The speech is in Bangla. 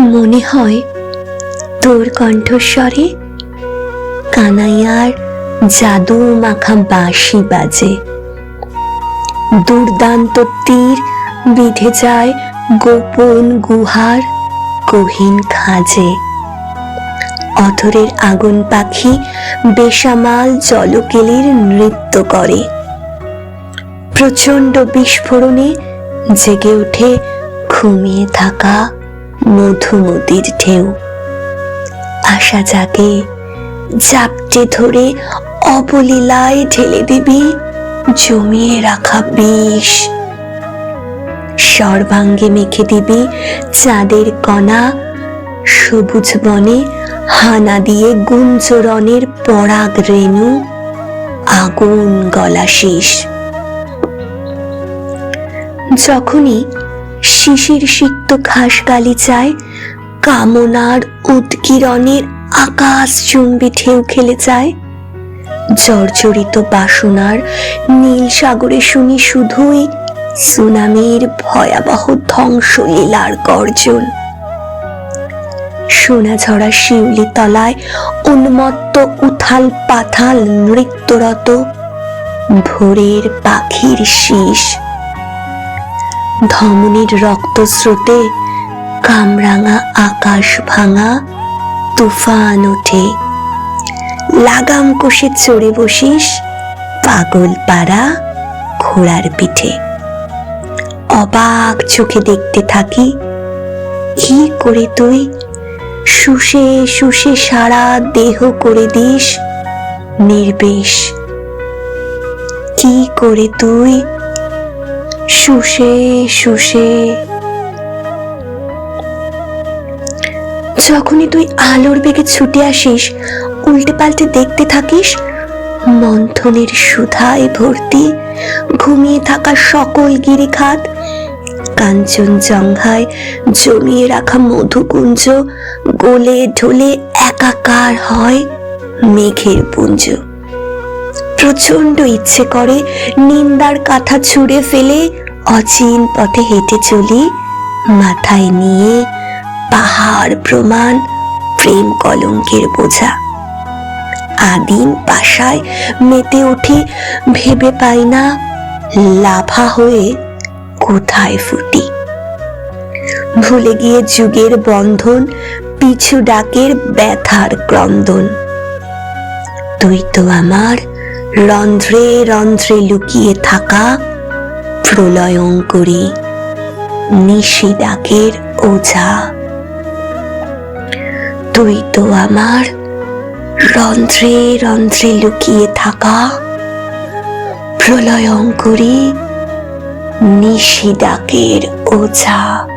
মনে হয় তোর কণ্ঠস্বরে কানাইয়ার জাদু মাখা বাঁশি বাজে। দুর্দান্ত তীর বিধে যায় গোপন গুহার গহীন খাজে। অথরের আগুন পাখি বেসামাল জলকেলির নৃত্য করে। প্রচণ্ড বিস্ফোরণে জেগে ওঠে ঘুমিয়ে থাকা মধুমতির ঢেউ। আশা জাগে, জাপটে ধরে অবলীলায় ঢেলে দিবি, জমিয়ে রাখা বিষ। সর্বাঙ্গে মেখে দিবি চাঁদের কণা, সবুজ বনে হানা দিয়ে গুঞ্জরণের পরাগ রেণু, আগুন গলা শেষ। যখনই শিশির সিক্ত ঘাস গালিচায় কামনার উদ্গিরণের আকাশ চুম্বি ঢেউ খেলে যায় জর্জরিত বাসনার নীল সাগরে শুনি শুধুই সুনামির ভয়াবহ ধ্বংসলীলার গর্জন। সোনা ঝরা শিউলি তলায় উন্মত্ত উথাল পাথাল নৃত্যরত ভোরের পাখির শীষ। ধমনীর রক্তস্রোতে কামরাঙা আকাশ ভাঙা তুফান ওঠে। লাগাম কষে চড়ে বসিস পাগল পাড়া ঘোড়ার পিঠে। অবাক চোখে দেখতে থাকি কি করে তুই শুষে শুষে সারা দেহ করে দিস নির্বেশ। কি করে তুই শুষে শুষে। যখনই তুই আলোর বেগে ছুটে আসিস উল্টে পাল্টে দেখতে থাকিস, মন্থনের সুধায় ভর্তি, ঘুমিয়ে থাকা সকল গিরিখাত কাঞ্চন জঙ্ঘায় জমিয়ে রাখা মধুকুঞ্জ, গোলে ঢোলে একাকার হয় মেঘের পুঞ্জ। প্রচণ্ড ইচ্ছে করে নিন্দার কাঁথা ছুঁড়ে ফেলে অচিন পথে হেঁটে চলি, মাথায় নিয়ে পাহাড় প্রমাণ, প্রেম কলঙ্কের বোঝা। আদিম পাশায় মেতে উঠি, ভেবে পাই না লাভা হয়ে কোথায় ফুটি। ভুলে গিয়ে যুগের বন্ধন, পিছু ডাকের ব্যথার ক্রন্দন। তুই তো আমার রন্ধ্রে রন্ধ্রে লুকিয়ে থাকা প্রলয়ঙ্করী নিশি ডাকের ওঝা। তুই তো আমার রন্ধ্রে রন্ধ্রে লুকিয়ে থাকা। প্রলয়ঙ্করী নিশি ডাকের ওঝা।